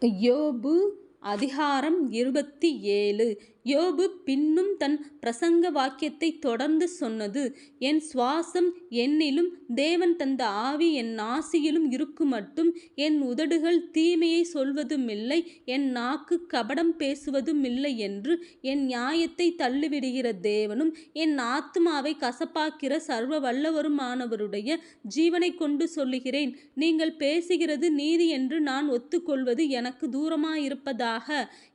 யோபு அதிகாரம் இருபத்தி ஏழு. யோபு பின்னும் தன் பிரசங்க வாக்கியத்தை தொடர்ந்து சொன்னது என் சுவாசம் என்னிலும் தேவன் தந்த ஆவி என் நாசியிலும் இருக்குமட்டும் என் உதடுகள் தீமையை சொல்வதுமில்லை என் நாக்கு கபடம் பேசுவதுமில்லை என்று என் நியாயத்தை தள்ளிவிடுகிற தேவனும் என் ஆத்துமாவை கசப்பாக்கிற சர்வ வல்லவருமானவருடைய ஜீவனை கொண்டு சொல்லுகிறேன். நீங்கள் பேசுகிறது நீதி என்று நான் ஒத்துக்கொள்வது எனக்கு தூரமாயிருப்பதாக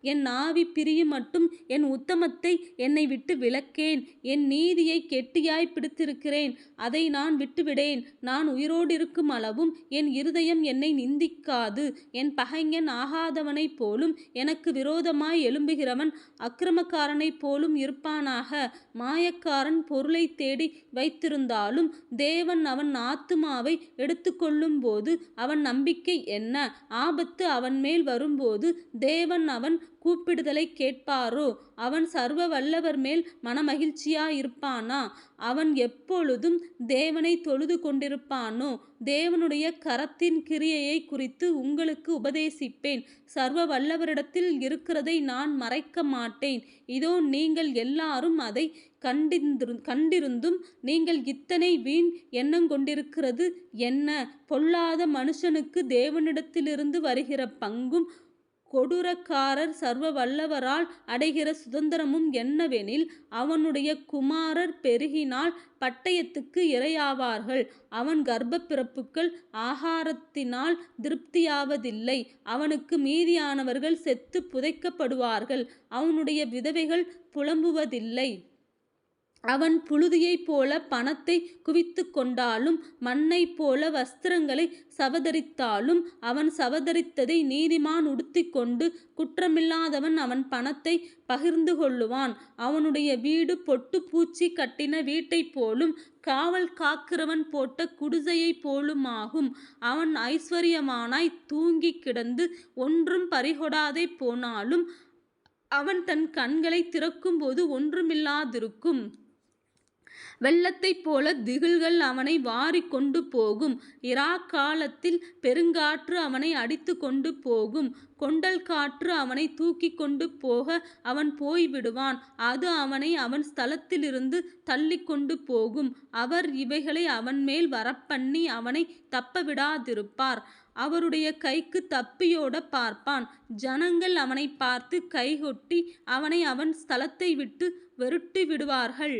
என் ஆவி பிரியும் மட்டும் என் என் உத்தமத்தை என்னை விட்டு விலக்கேன். என் நீதியை கெட்டியாய் பிடித்திருக்கிறேன். அதை நான் விட்டுவிடேன். நான் உயிரோடிருக்கும் அளவும் என் இருதயம் என்னை நிந்திக்காது. என் பகைஞன் ஆகாதவனைப் போலும் எனக்கு விரோதமாய் எழும்புகிறவன் அக்கிரமக்காரனைப் போலும் இருப்பானாக. மாயக்காரன் பொருளை தேடி வைத்திருந்தாலும் தேவன் அவன் ஆத்துமாவை எடுத்துக்கொள்ளும் போது அவன் நம்பிக்கை என்ன? ஆபத்து அவன் மேல் வரும்போது தேவன் அவன் கூப்பிடுதலை கேட்பாரோ? அவன் சர்வ வல்லவர் மேல் மனமகிழ்ச்சியாயிருப்பானா? அவன் எப்பொழுதும் தேவனை தொழுது கொண்டிருப்பானோ? தேவனுடைய கரத்தின் கிரியையை குறித்து உங்களுக்கு உபதேசிப்பேன். சர்வ வல்லவரிடத்தில் இருக்கிறதை நான் மறைக்க மாட்டேன். இதோ நீங்கள் எல்லாரும் அதை கண்டிரு கண்டிருந்தும் நீங்கள் இத்தனை வீண் எண்ணங்கொண்டிருக்கிறது என்ன? பொல்லாத மனுஷனுக்கு தேவனிடத்திலிருந்து வருகிற பங்கும் கொடூரக்காரர் சர்வ வல்லவரால் அடைகிற சுதந்திரமும் என்னவெனில் அவனுடைய குமாரர் பெருகினால் பட்டயத்துக்கு இரையாவார்கள். அவன் கர்ப்பப்பிறப்புக்கள் ஆகாரத்தினால் திருப்தியாவதில்லை. அவனுக்கு மீதியானவர்கள் செத்து புதைக்கப்படுவார்கள். அவனுடைய விதவைகள் புலம்புவதில்லை. அவன் புழுதியைப் போல பணத்தை குவித்து கொண்டாலும் மண்ணைப் போல வஸ்திரங்களை சவதரித்தாலும் அவன் சவதரித்ததை நீதிமான் உடுத்திக்கொண்டு குற்றமில்லாதவன் அவன் பணத்தை பகிர்ந்து கொள்ளுவான். அவனுடைய வீடு பொட்டு பூச்சி கட்டின வீட்டைப் போலும் காவல் காக்கிறவன் போட்ட குடிசையைப் போலுமாகும். அவன் ஐஸ்வர்யமானாய் தூங்கி கிடந்து ஒன்றும் பறிகொடாதே போனாலும் அவன் தன் கண்களை திறக்கும்போது ஒன்றுமில்லாதிருக்கும். வெள்ளத்தைப் போல திகில்கள் அவனை வாரிக் கொண்டு போகும். இராக்காலத்தில் பெருங்காற்று அவனை அடித்து கொண்டு போகும். கொண்டல் காற்று அவனை தூக்கி கொண்டு போக அவன் போய்விடுவான் அது அவனை அவன் ஸ்தலத்திலிருந்து தள்ளி கொண்டு போகும். அவர் இவைகளை அவன் மேல் வரப்பண்ணி அவனை தப்ப விடாதிருப்பார். அவருடைய கைக்கு தப்பியோட பார்ப்பான். ஜனங்கள் அவனை பார்த்து கைகொட்டி அவனை அவன் ஸ்தலத்தை விட்டு வெருட்டி விடுவார்கள்.